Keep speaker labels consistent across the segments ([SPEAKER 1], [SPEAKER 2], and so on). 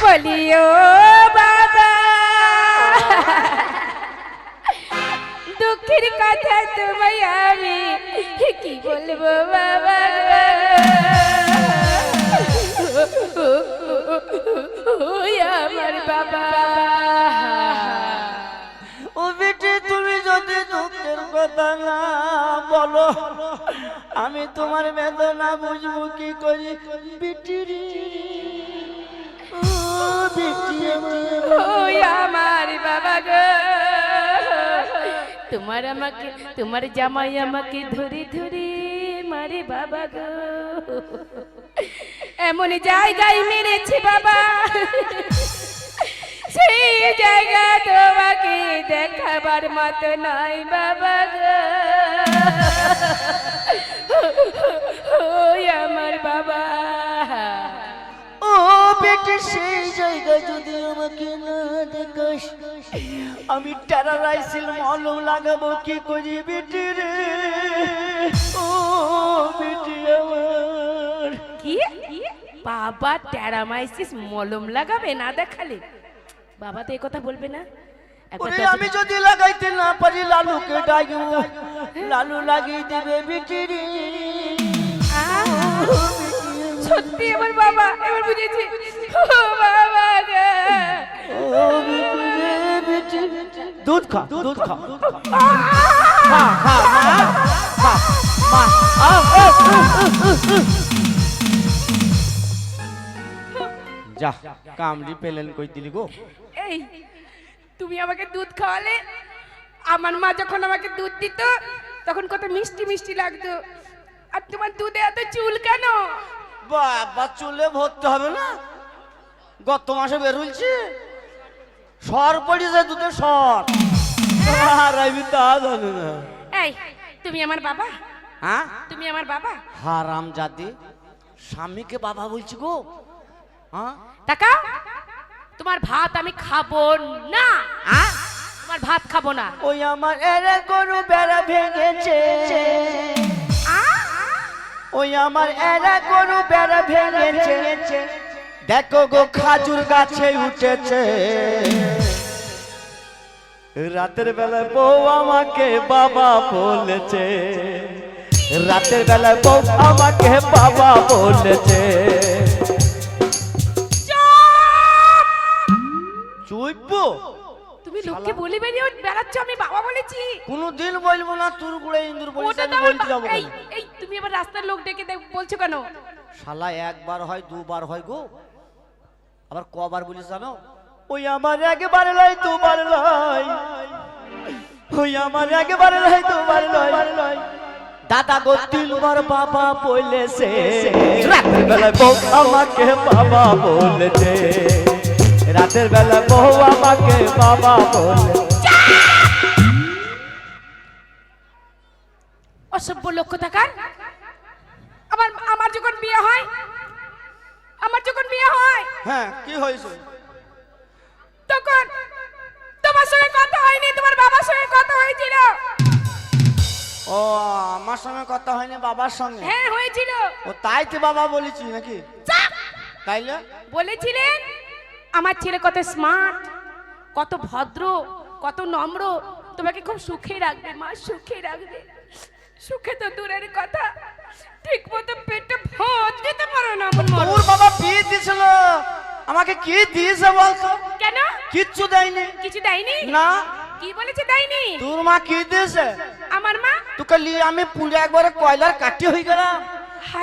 [SPEAKER 1] বলিও বাবা দুঃখের কথা তোমায় আমি কি বলব, বাবা? আমার বাবা।
[SPEAKER 2] ও বেটি, তুমি যদি দুঃখের কথা না বলো, আমি তোমার বেদনা বুঝব কি করি? বেটি আমার।
[SPEAKER 1] বাবা তোমার আমাকে, তোমার জামাই আমাকে ধরে ধরে মারে বাবা গো। এমন জায়গায় মেরেছি বাবা। সেই জায়গা তোমাকে দেখাবার মতো নয় বাবা গো। আমার বাবা।
[SPEAKER 2] ও বেটি সেই জায়গায় যদি আমাকে না দেখাস আমি টেরারাইসিল মলম লাগাবো কি করি বেটি রে? ও বেটি আমার।
[SPEAKER 1] কি? বাবা ট্যারামাইসিস মলম লাগাবে না দেখালে? বাবা তো এই কথা বলবে না।
[SPEAKER 2] ওরে আমি যদি লাগাইতে না পারি লালুকে ডাকবো। লালু লাগিয়ে দেবে বেটি রে।
[SPEAKER 1] সত্যি আমার বাবা এবার বুঝেছি।
[SPEAKER 2] দুধ খা দুধ খা! খা খা। মা। যা কামড়ি পেলেন কই দিলি গো?
[SPEAKER 1] এই তুমি আমাকে দুধ খাওয়ালে? আমার মা যখন আমাকে দুধ দিত তখন কত মিষ্টি মিষ্টি লাগতো। আর তোমার দুধে এত চুল কেন?
[SPEAKER 2] বাবা চুলে ভরতে হবে না। গত মাসে বেরুলছি সর পড়েছে দুটো সর। আর আমি তা জানি না।
[SPEAKER 1] এই তুমি আমার বাবা?
[SPEAKER 2] হ্যাঁ?
[SPEAKER 1] তুমি আমার বাবা?
[SPEAKER 2] হারাম জাতি। স্বামীকে বাবা বলছি গো। হ্যাঁ?
[SPEAKER 1] টাকা তোমার ভাত আমি খাব না। তোমার ভাত খাব না।
[SPEAKER 2] ওই আমার এরে গরু বেড়া ভেঙেছে। ওই আমার এরা গরু বেড়া ভেঙেছে। দেখো গো খাজুর গাছে উঠেছে। রাতের বেলায় বউ আমাকে বাবা বলেছে। রাতের বেলায় বউ আমাকে বাবা বলেছে। চুইপো
[SPEAKER 1] তুমি লোককে বলে বেরিয়ে বেড়াচ্ছ আমি বাবা বলেছি।
[SPEAKER 2] কোনোদিন বলব না তুর গুড়ে ইন্দুর বলিস আমি বলতে যাব
[SPEAKER 1] এই এই তুমি আবার রাস্তার লোক ডেকে দেখ- বলছো কেন?
[SPEAKER 2] শালা একবার হয় দুবার হয় গো। আবার কবার বলিস জানো? ওই আমার একবার লয় দুবার লয়। ওই আমার একবার লয় দুবার লয়। দাদা গো তিনবার বাবা বলেছে রাতের বেলায় বউ আমাকে বাবা বলেছে। রাতের বেলা বউ আমাকে বাবা বলে
[SPEAKER 1] অসভ্য লক্ষ্য থাকার? আমার আমার যখন বিয়ে হয় আমার যখন বিয়ে হয়।
[SPEAKER 2] হ্যাঁ কি হয়েছে?
[SPEAKER 1] তখন তোমার সঙ্গে কথা হয়নি তোমার বাবার সঙ্গে কথা হয়েছিল।
[SPEAKER 2] ও আমার সঙ্গে কথা হয়নি বাবার সঙ্গে?
[SPEAKER 1] হ্যাঁ হয়েছিল।
[SPEAKER 2] ও তাই তো বাবা বলেছি নাকি! তাইলে
[SPEAKER 1] বলেছিলেন আমার ছেলে কত স্মার্ট কত ভদ্র কত নম্র। তোমাকে খুব সুখে রাখবে মা সুখে রাখবে। সুখে তো দূরের কথা। ঠিক মতো পেটে ভাত দিতে পারো না
[SPEAKER 2] তোর বাবা বিয়ে দিয়েছিল। আমাকে কি দিয়েছে বলতো?
[SPEAKER 1] কেন?
[SPEAKER 2] কিচ্ছু দেয়নি।
[SPEAKER 1] কিছু দেয়নি?
[SPEAKER 2] না।
[SPEAKER 1] কি বলেছে দেয়নি?
[SPEAKER 2] তোর মা কি দিয়েছে?
[SPEAKER 1] আমার মা?
[SPEAKER 2] তোকে লিয়ে আমি পুলে একবারে কয়লার কাটি হয়ে গেলাম।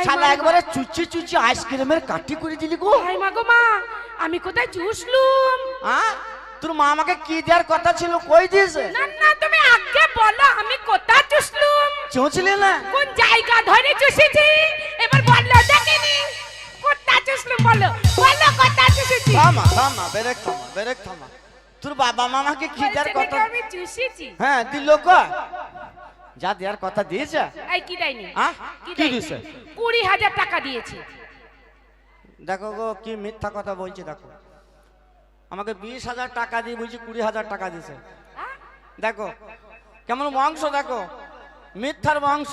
[SPEAKER 2] শালা একবারে চুচি চুচি আইসক্রিমের কাটি করে দিলি গো।
[SPEAKER 1] হাই মা গো মা আমি কোথায় চুষলুম?
[SPEAKER 2] হ্যাঁ তোর মা আমাকে কি দেওয়ার কথা ছিল কই দিয়েছে?
[SPEAKER 1] না না তুমি আগে বলো আমি কোথায় চুষলুম?
[SPEAKER 2] চুঁচলি না।
[SPEAKER 1] কোন জায়গা ধরে চুষেছি? চুষলুম বলো। বলো কোথায় চুষেছি
[SPEAKER 2] থামা থামা বেরেক থামা বেরেক থামা। তোর বাবা মামাকে কি দেওয়ার কথা?
[SPEAKER 1] আমি চুষেছি?
[SPEAKER 2] হ্যাঁ দিল ক যা দেওয়ার কথা দিয়েছে।
[SPEAKER 1] এই কি দেয়নি? কি দেয়নি? কুড়ি হাজার টাকা দিয়েছি।
[SPEAKER 2] দেখো গো কি মিথ্যা কথা বলছে দেখো। আমাকে বিশ হাজার টাকা দিয়ে বলছি কুড়ি হাজার টাকা
[SPEAKER 1] দিয়েছে।
[SPEAKER 2] দেখো কেমন মাংস দেখো। মিথ্যার মাংস।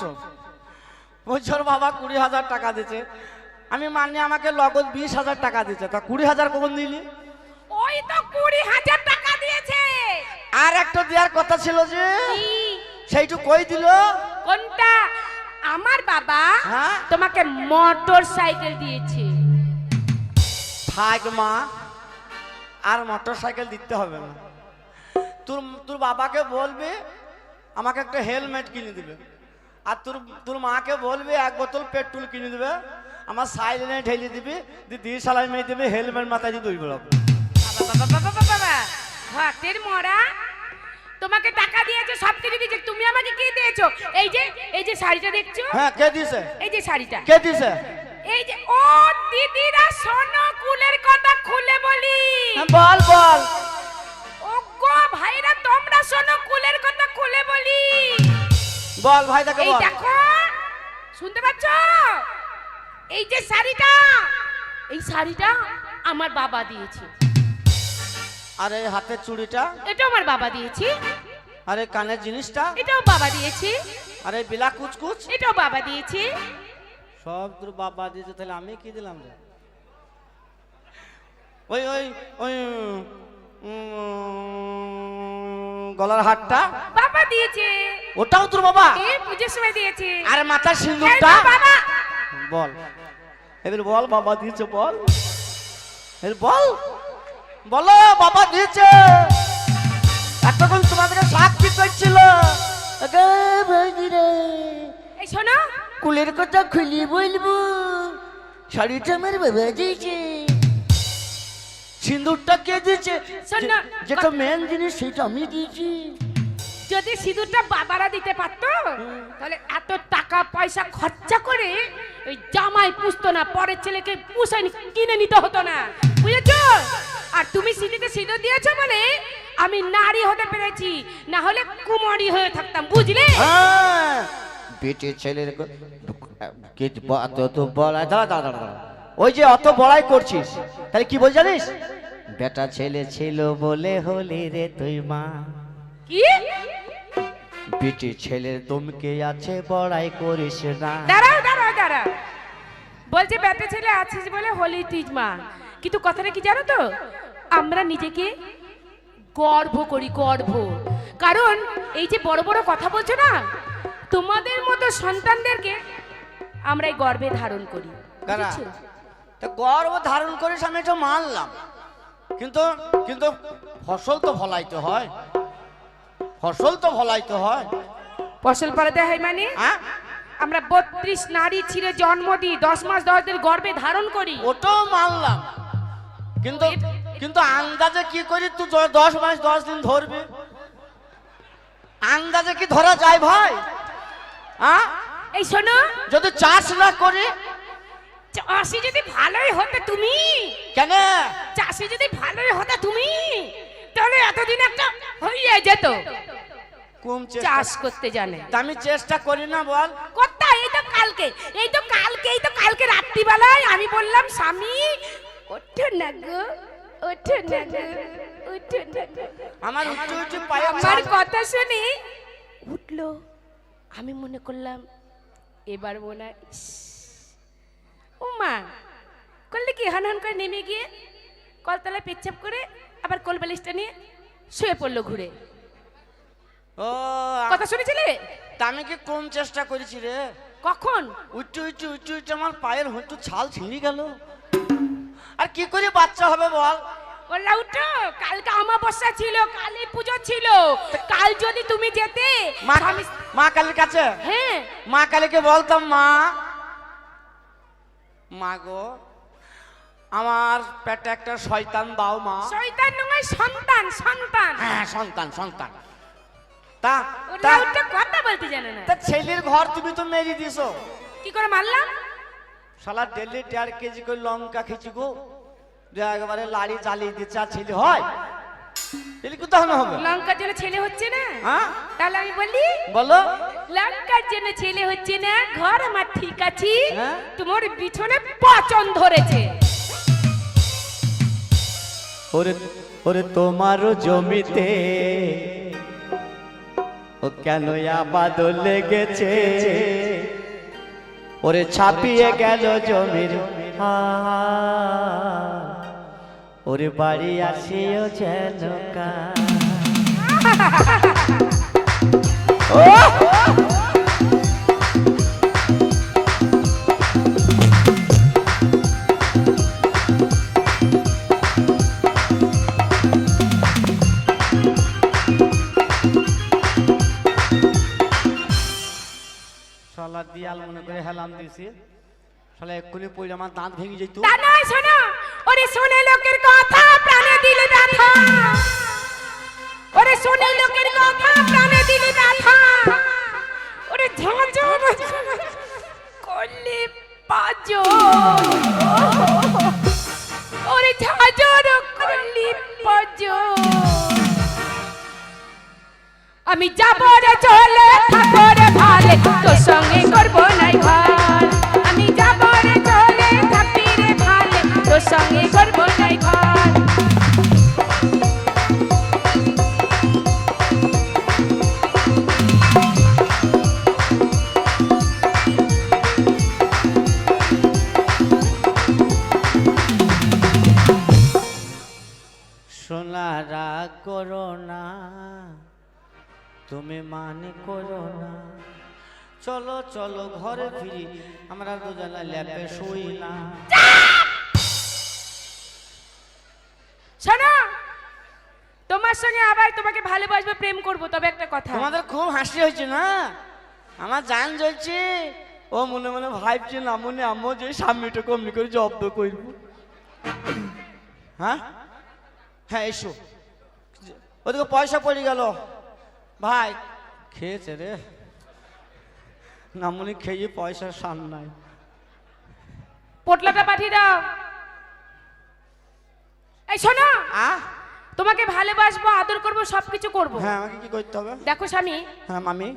[SPEAKER 2] বলছে বাবা কুড়ি হাজার টাকা দিছে আমি মান্য আমাকে নগদ বিশ হাজার টাকা দিচ্ছে তা কুড়ি হাজার কখন দিলি?
[SPEAKER 1] ওই তো কুড়ি হাজার টাকা দিয়েছে।
[SPEAKER 2] আর একটা দেওয়ার কথা ছিল যে? সেইটু কই দিল?
[SPEAKER 1] কোনটা? আমার বাবা
[SPEAKER 2] হ্যাঁ?
[SPEAKER 1] তোমাকে মোটর সাইকেল দিয়েছে।
[SPEAKER 2] থাক মা আর মোটর সাইকেল দিতে হবে না। তোর তোর বাবাকে বলবি আমাকে একটা হেলমেট কিনে দিবে। আর তোর তোর মাকে বলবি এক বোতল পেট্রোল কিনে দিবে। আমার সাইলেনে ঢেলে দিবি দিয়ে সালাই মেয়ে দিবি হেলমেট মাথায় দিয়ে দই
[SPEAKER 1] বাবা, হাতের মরা। তোমাকে টাকা দিয়েছে সব কিছু দিয়েছে। তুমি আমাকে কি দিয়েছ? এই যে এই যে শাড়িটা দেখছ?
[SPEAKER 2] হ্যাঁ কে দিছে
[SPEAKER 1] এই যে শাড়িটা।
[SPEAKER 2] কে দিছে
[SPEAKER 1] এই যে ও দিদিরা শোনো কুলের কথা খুলে বলি।
[SPEAKER 2] হ্যাঁ, বল বল।
[SPEAKER 1] ও গো ভাইরা তোমরা শোনো কুলের কথা খুলে বলি।
[SPEAKER 2] বল ভাই
[SPEAKER 1] এই
[SPEAKER 2] বল।
[SPEAKER 1] দেখো শুনতে পাচ্ছ? এই যে শাড়িটা এই শাড়িটা আমার বাবা দিয়েছে।
[SPEAKER 2] আর এই হাতের চুড়িটা?
[SPEAKER 1] এটা আমার বাবা দিয়েছে।
[SPEAKER 2] আর এই কানের জিনিসটা?
[SPEAKER 1] এটাও বাবা দিয়েছে।
[SPEAKER 2] আর এই বিলা কুচকুচ?
[SPEAKER 1] এটাও বাবা দিয়েছে।
[SPEAKER 2] সব তোর বাবা দিয়েছে তাহলে আমি কি দিলাম রে? ওই ওই ওই গলার হারটা?
[SPEAKER 1] বাবা দিয়েছে।
[SPEAKER 2] ওটাও তোর বাবা?
[SPEAKER 1] এই পুজোর সময় দিয়েছে।
[SPEAKER 2] আর মাথার
[SPEAKER 1] এই
[SPEAKER 2] সিন্দুরটা
[SPEAKER 1] বাবা।
[SPEAKER 2] বল। এবার বল বাবা দিয়েছে বল। বল। বলো বাবা দিয়েছে। এতক্ষণ তোমাদেরকে সাক্ষী করছিল
[SPEAKER 1] এই শোনো।
[SPEAKER 2] কুলের কথা খুলি বলব। শাড়িটা আমার বাবা দিয়েছে। সিন্দুরটা কে দিয়েছে? যেটা মেন জিনিস সেটা আমি দিয়েছি।
[SPEAKER 1] যদি সিঁদুরটা বাবারা দিতে পারতো তাহলে এত টাকা পয়সা খরচা করে ওই জামাই পুষতো না পরের ছেলেকে পুষে কিনে নিতে হতো না। বুঝেছ? আর তুমি সিঁড়িতে সিঁদুর দিয়েছ বলে আমি নারী হতে পেরেছি না হলে কুমারী হয়ে থাকতাম বুঝলে?
[SPEAKER 2] হ্যাঁ। বেটে ছেলের তো দাঁড়া দাঁড়া দাঁড়া। ওই যে অত বড়াই করছিস তাহলে কি বল জানিস? বেটা ছেলে ছিল বলে হলি রে তুই মা।
[SPEAKER 1] কি?
[SPEAKER 2] বেটে ছেলের দমকে আছে বড়াই করিস না।
[SPEAKER 1] দাঁড়াও দাঁড়াও। দাঁড়াও বলছে বেটা ছেলে আছিস বলে হলি তুই মা। কিন্তু কথাটা কি জানো তো? আমরা নিজেকে গর্ব করি গর্ব। কারণ এই যে বড় বড় কথা বলছো না তোমাদের মতো সন্তানদেরকে আমরা এই গর্বে ধারণ করি?
[SPEAKER 2] তা গর্ব ধারণ করে আমি এটা মানলাম। কিন্তু কিন্তু ফসল তো ফলাইতে হয়। ফসল তো ফলাইতে হয়।
[SPEAKER 1] ফসল পাড়াতে হয় মানে?
[SPEAKER 2] হ্যাঁ
[SPEAKER 1] আমরা বত্রিশ নারী ছিঁড়ে জন্ম দিই দশ মাস দশ দিন গর্বে ধারণ করি।
[SPEAKER 2] ওটাও মানলাম। কিন্তু কিন্তু আন্দাজে কি করি? তুই দশ মাস দশ দিন ধরবি। আন্দাজে কি ধরা যায় ভাই? হ্যাঁ
[SPEAKER 1] এই শোনো।
[SPEAKER 2] যদি চাষ না করি?
[SPEAKER 1] চাষি যদি ভালোই হতে তুমি?
[SPEAKER 2] কেন?
[SPEAKER 1] চাষি যদি ভালোই হতে তুমি? তাহলে এতদিন একটা হয়ে যেত।
[SPEAKER 2] কম
[SPEAKER 1] চাষ করতে জানে।
[SPEAKER 2] আমি চেষ্টা করি না বল।
[SPEAKER 1] এই তো কালকে এই তো কালকে এই তো কালকে রাত্রিবেলায় আমি বললাম স্বামী ওঠো না গো ওঠো না গো ওঠো না
[SPEAKER 2] আমার উঁচু উঁচু পায়ে
[SPEAKER 1] আমার কথা শুনে উঠল। আমি মনে করলাম এবার মনে হয়, ও মা করলে কি হন হন করে নেমে গিয়ে কলতলায় পেচ্ছাপ করে আবার কোল বালিশটা নিয়ে শুয়ে পড়ল ঘুরে।
[SPEAKER 2] ও
[SPEAKER 1] কথা শুনেছিলে?
[SPEAKER 2] তা আমি কি কম চেষ্টা করেছি রে?
[SPEAKER 1] কখন?
[SPEAKER 2] উঁচু উঁচু উঁচু উঁচু আমার পায়ের হয়তো ছাল ছিঁড়ে গেল। আর কি করে বাচ্চা হবে বল?
[SPEAKER 1] বললা উঠো কালকে অমাবস্যা ছিল কালী পুজো ছিল। কাল যদি তুমি যেতে
[SPEAKER 2] মা মা কালীর কাছে?
[SPEAKER 1] হ্যাঁ।
[SPEAKER 2] মা কালীকে বলতাম মা। মা গো আমার পেটে একটা শয়তান দাও মা।
[SPEAKER 1] শয়তান নয় সন্তান সন্তান।
[SPEAKER 2] হ্যাঁ সন্তান সন্তান। তা তা।
[SPEAKER 1] উঠে কথা বলতে জানে না।
[SPEAKER 2] তা ছেলের ঘর তুমি তো মেরে দিছো।
[SPEAKER 1] কি করে মারলাম?
[SPEAKER 2] শালা ডেলি দেড় কেজি করে লঙ্কা খেয়েছি গো। একবারে লাড়ি জ্বালিয়ে দিচ্ছে আর ছেলে হয়। ছেলে কোথাও না হবে?
[SPEAKER 1] লঙ্কার জন্য ছেলে হচ্ছে না?
[SPEAKER 2] হ্যাঁ?
[SPEAKER 1] তাহলে আমি বলি
[SPEAKER 2] বলো।
[SPEAKER 1] লঙ্কার জন্য ছেলে হচ্ছে না ঘর আমার ঠিক আছে
[SPEAKER 2] হ্যাঁ?
[SPEAKER 1] তোমার বিছনে পচন ধরেছে।
[SPEAKER 2] ওরে ওরে তোমারও জমিতে ও কেন আবাদ লেগেছে? ওরে ছাপিয়ে গেল জমির ওরে বাড়ি আসিও যেন কাল। দিছি শালা এক্ষুনি পড়ে আমার দাঁত ভেঙে যেত
[SPEAKER 1] শোনো। ওরে শোনে লোকের কথা প্রাণে দিলে ব্যথা। ওরে শোনে লোকের কথা প্রাণে দিলে ব্যথা। ওরে পাজো ওরে পাজো আমি যাব রে চলে থাকো রে ভালে। তোর সঙ্গে করব নাই ঘর
[SPEAKER 2] করো না। তুমি মানে করো না। চলো চলো ঘরে ফিরি। আমরা দুজনে ল্যাপে শুই না।
[SPEAKER 1] শোনো তোমার সঙ্গে আবার তোমাকে ভালোবাসবো প্রেম করব তবে একটা কথা।
[SPEAKER 2] তোমাদের খুব হাসি হয়েছে না? আমার জান জ্বলছে। ও মনে মনে ভাবছে না মনে আমিও যে স্বামীটা কমনি করে জব্দ করব। হ্যাঁ? হ্যাঁ এসো। ওদিকে পয়সা পড়ে গেল। ভাই খেয়েছে রে। নামুনি মনে খেয়ে পয়সার সান নাই।
[SPEAKER 1] পোটলাটা পাঠিয়ে দাও। এই শোনো।
[SPEAKER 2] আ?
[SPEAKER 1] তোমাকে ভালোবাসবো আদর করব সবকিছু করব।
[SPEAKER 2] হ্যাঁ আমাকে কি করতে হবে?
[SPEAKER 1] দেখো স্বামী।
[SPEAKER 2] হ্যাঁ মামি।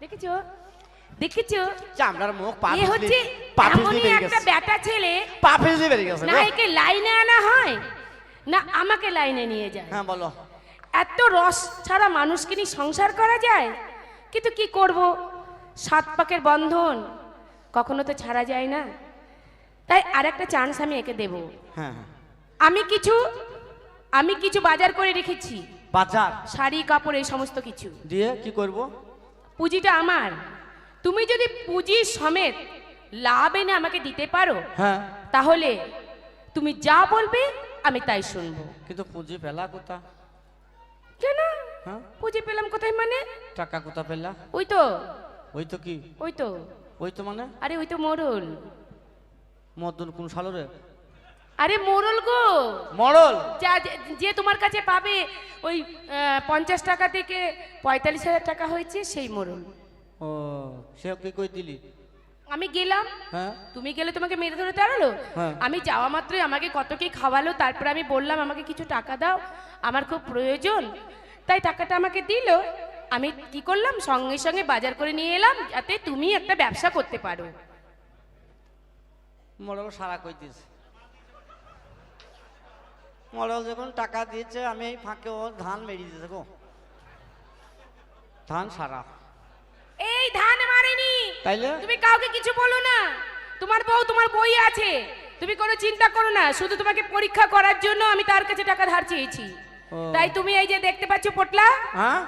[SPEAKER 1] দেখেছ? দেখেছ?
[SPEAKER 2] চামড়ার মুখ পা
[SPEAKER 1] এ হচ্ছে এমনই একটা বেটা ছেলে
[SPEAKER 2] পা বেরিয়ে গেছে
[SPEAKER 1] না
[SPEAKER 2] গো।
[SPEAKER 1] একে লাইনে আনা হয়। না আমাকে লাইনে নিয়ে যায়।
[SPEAKER 2] হ্যাঁ বলো।
[SPEAKER 1] এত রস ছাড়া মানুষকে নিয়ে সংসার করা যায়? কিন্তু কি করব? সাত পাকের বন্ধন কখনো তো ছাড়া যায় না। তাই আর একটা চান্স আমি একে দেব।
[SPEAKER 2] হ্যাঁ হ্যাঁ।
[SPEAKER 1] আমি কিছু আমি কিছু বাজার করে রেখেছি।
[SPEAKER 2] বাজার?
[SPEAKER 1] শাড়ি কাপড় এই সমস্ত কিছু।
[SPEAKER 2] দিয়ে কি করব?
[SPEAKER 1] পুঁজিটা আমার। তুমি যদি পুঁজি সমেত লাভ এনে আমাকে দিতে পারো
[SPEAKER 2] হ্যাঁ।
[SPEAKER 1] তাহলে তুমি যা বলবে আমি তাই শুনব।
[SPEAKER 2] কিন্তু পুঁজি পেলা কোথা?
[SPEAKER 1] কেন?
[SPEAKER 2] হ্যাঁ?
[SPEAKER 1] পুঁজি পেলাম কোথায় মানে?
[SPEAKER 2] টাকা কোথা পেলা?
[SPEAKER 1] ওই তো।
[SPEAKER 2] ওই তো কি?
[SPEAKER 1] ওই তো।
[SPEAKER 2] ওই তো মানে?
[SPEAKER 1] আরে ওই তো মোরল
[SPEAKER 2] মদন কোন সালো রে
[SPEAKER 1] আরে মোরল গো।
[SPEAKER 2] মরল
[SPEAKER 1] যা যে- তোমার কাছে পাবে ওই পঞ্চাশ টাকা থেকে পঁয়তাল্লিশ হাজার টাকা হয়েছে সেই মোরল
[SPEAKER 2] ও সে কি কই দিলি?
[SPEAKER 1] আমি গেলাম।
[SPEAKER 2] হ্যাঁ।
[SPEAKER 1] তুমি গেলে তোমাকে মেরে ধরে তাড়ালো?
[SPEAKER 2] হ্যাঁ।
[SPEAKER 1] আমি যাওয়া মাত্রই আমাকে কত কি খাওয়ালো তারপর আমি বললাম আমাকে কিছু টাকা দাও আমার খুব প্রয়োজন। তাই টাকাটা আমাকে দিল। আমি কি করলাম? সঙ্গে সঙ্গে বাজার করে নিয়ে এলাম যাতে তুমি একটা ব্যবসা করতে পারো।
[SPEAKER 2] মরল সারা কই দিয়েছে? মরল যখন টাকা দিয়েছে আমি এই ফাঁকে ও ধান মেরিয়ে দিয়েছে গো। ধান সারা। তাইলে
[SPEAKER 1] তুমি কাউকে কিছু বলো না। তোমার বউ তোমার বই আছে। তুমি কোনো চিন্তা করো না। শুধু তোমাকে পরীক্ষা করার জন্য আমি তার কাছে টাকা ধার চেয়েছি। তাই তুমি এই যে দেখতে পাচ্ছ পটলা
[SPEAKER 2] হ্যাঁ?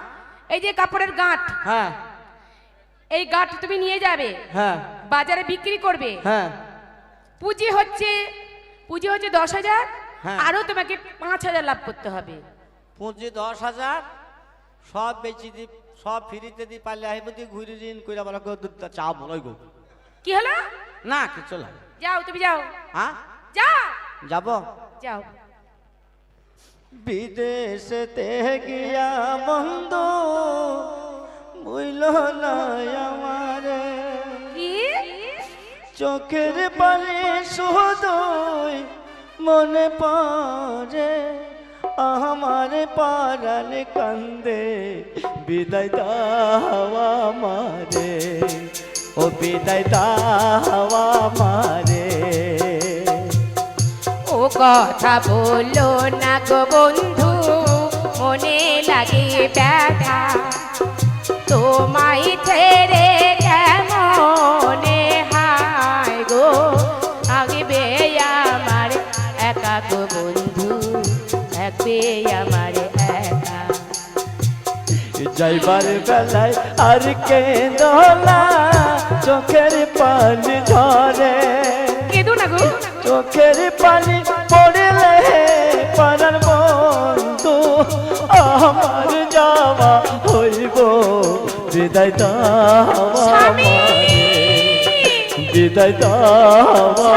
[SPEAKER 1] এই যে কাপড়ের গাঁট
[SPEAKER 2] হ্যাঁ।
[SPEAKER 1] এই গাঁট তুমি নিয়ে যাবে।
[SPEAKER 2] হ্যাঁ।
[SPEAKER 1] বাজারে বিক্রি করবে।
[SPEAKER 2] হ্যাঁ।
[SPEAKER 1] পুঁজি হচ্ছে পুঁজি হচ্ছে দশ হাজার।
[SPEAKER 2] হ্যাঁ।
[SPEAKER 1] আরও তোমাকে পাঁচ হাজার লাভ করতে হবে।
[SPEAKER 2] পুঁজি দশ হাজার? সব বেচি দি সব ফিরিতে দি পারলে আহিব দি ঘুরি ঋণ করে আবার দুধটা চা বলই গো।
[SPEAKER 1] কি হলো?
[SPEAKER 2] না কিছু না।
[SPEAKER 1] যাও তুমি যাও।
[SPEAKER 2] হ্যাঁ?
[SPEAKER 1] যাও।
[SPEAKER 2] যাব?
[SPEAKER 1] যাও।
[SPEAKER 2] বিদেশেতে গিয়া মন্দ বুঝল না আমারে।
[SPEAKER 1] কি?
[SPEAKER 2] চোখের পানি শুধুই মনে পড়ে। আমার পারান কান্দে, বিদায় দাওয়া মারে ও বিদায় দাওয়া মারে
[SPEAKER 1] ও কথা বলো না গো বন্ধু, মনে লাগে ব্যথা। তোমায় ছেড়ে কেমনে থাকবে আমার একা।
[SPEAKER 2] যাইবার বেলায় আর কেন্দলা চোখের পানি ঝরে
[SPEAKER 1] কেঁদো না গো।
[SPEAKER 2] চোখের পানি পড়লে পারার বন্ধু আমার যাওয়া হইব। বিদায় দাওয়া! বিদায় দাওয়া